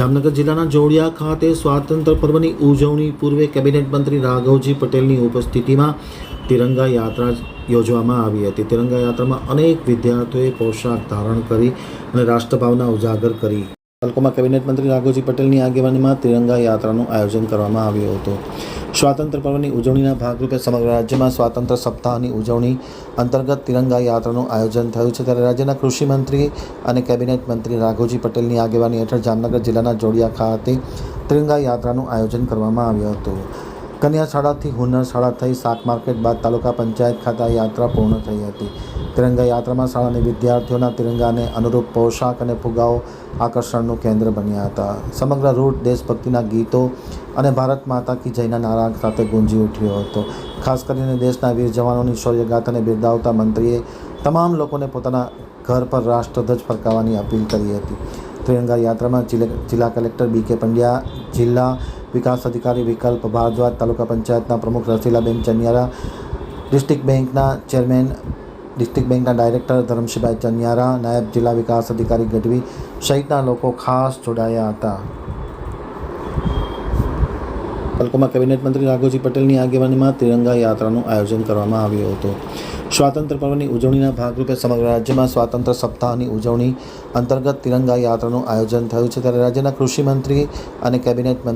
જામનગર જિલ્લાના જોડિયા ખાતે સ્વાતંત્ર્ય પર્વની ઉજવણી પૂર્વે કેબિનેટ મંત્રી રાઘવજી પટેલની ઉપસ્થિતિમાં તિરંગા યાત્રા યોજવામાં આવી હતી. તિરંગા યાત્રામાં અનેક વિદ્યાર્થીઓએ પોશાક ધારણ કરી અને રાષ્ટ્રભાવના ઉજાગર કરી. તાલુકામાં કેબિનેટ મંત્રી રાઘોજી પટેલની આગેવાનીમાં તિરંગા યાત્રાનું આયોજન કરવામાં આવ્યું હતું. સ્વાતંત્ર્ય પર્વની ઉજવણીના ભાગરૂપે સમગ્ર રાજ્યમાં સ્વાતંત્ર્ય સપ્તાહની ઉજવણી અંતર્ગત તિરંગા યાત્રાનું આયોજન થયું છે. ત્યારે રાજ્યના કૃષિ મંત્રી અને કેબિનેટ મંત્રી રાઘોજી પટેલની આગેવાની હેઠળ જામનગર જિલ્લાના જોડિયા ખાતે તિરંગા યાત્રાનું આયોજન કરવામાં આવ્યું હતું. કન્યા શાળાથી હુનર શાળા થઈ શાક માર્કેટ બાદ તાલુકા પંચાયત ખાતે યાત્રા પૂર્ણ થઈ હતી. તિરંગા યાત્રામાં શાળાની વિદ્યાર્થીઓના તિરંગાને અનુરૂપ પોશાક અને ફુગાઓ આકર્ષણનું કેન્દ્ર બન્યા હતા. સમગ્ર રૂટ દેશભક્તિના ગીતો અને ભારત માતા કી જયના નારા સાથે ગુંજી ઉઠ્યો હતો. ખાસ કરીને દેશના વીર જવાનોની શૌર્યગાથાને બિરદાવતા મંત્રીએ તમામ લોકોને પોતાના ઘર પર રાષ્ટ્રધ્વજ ફરકાવવાની અપીલ કરી હતી. તિરંગા યાત્રામાં જિલ્લા કલેક્ટર બી કે પંડ્યા, જિલ્લા વિકાસ અધિકારી વિકલ્પ ભારદ્વાજ તાલુકા પંચાયતના પ્રમુખ રસીલાબેન ચનિયારા, ડિસ્ટ્રિક્ટ બેંકના ચેરમેન, ડિસ્ટ્રિક્ટ બેંકના ડાયરેક્ટર ધરમશીભાઈ ચનિયારા, નાયબ જિલ્લા વિકાસ અધિકારી ગઢવી સહિતના લોકો ખાસ જોડાયા હતા. તાલુકામાં કેબિનેટ મંત્રી રાઘોજી પટેલની આગેવાનીમાં તિરંગા યાત્રાનું આયોજન કરવામાં આવ્યું હતું. સ્વાતંત્ર્ય પર્વની ઉજવણીના ભાગરૂપે સમગ્ર રાજ્યમાં સ્વાતંત્ર્ય સપ્તાહની ઉજવણી અંતર્ગત તિરંગા યાત્રાનું આયોજન થયું છે. ત્યારે રાજ્યના કૃષિ મંત્રી અને કેબિનેટ